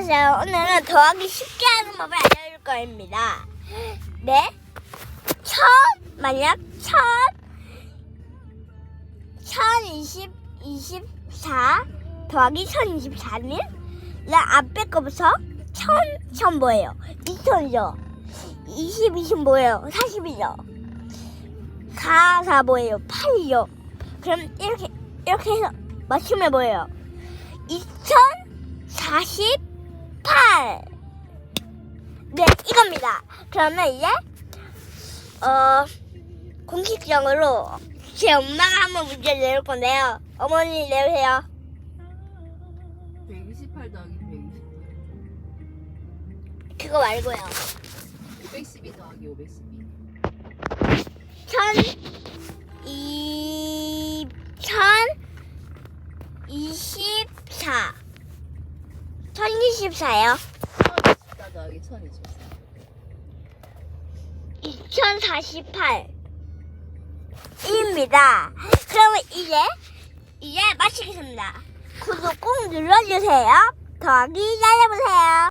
안녕하세요. 오늘은 더하기 쉽게 하는 법을 알려줄 거입니다. 네. 천, 만약 천, 천이십, 이십사 더하기 천이십사는 네, 앞에 거부터 천, 천 뭐예요? 이천이죠. 이십, 이십 뭐예요? 사십이죠. 사, 사 뭐예요? 팔이죠. 그럼 이렇게, 이렇게 해서 맞추면 뭐예요? 이천 48. 이겁니다. 그러면 이제 어 공식적으로 제 엄마가 한번 문제 내볼 건데요. 어머니 내주세요. 128 더하기 128 그거 말고요. 512 더하기 512 천, 이, 천, 이십사. 천이십사요. 1024 더하기 1024 2048. 입니다. 그러면 이제 이제 마치겠습니다. 구독 꼭 눌러주세요. 더하기 잘해보세요.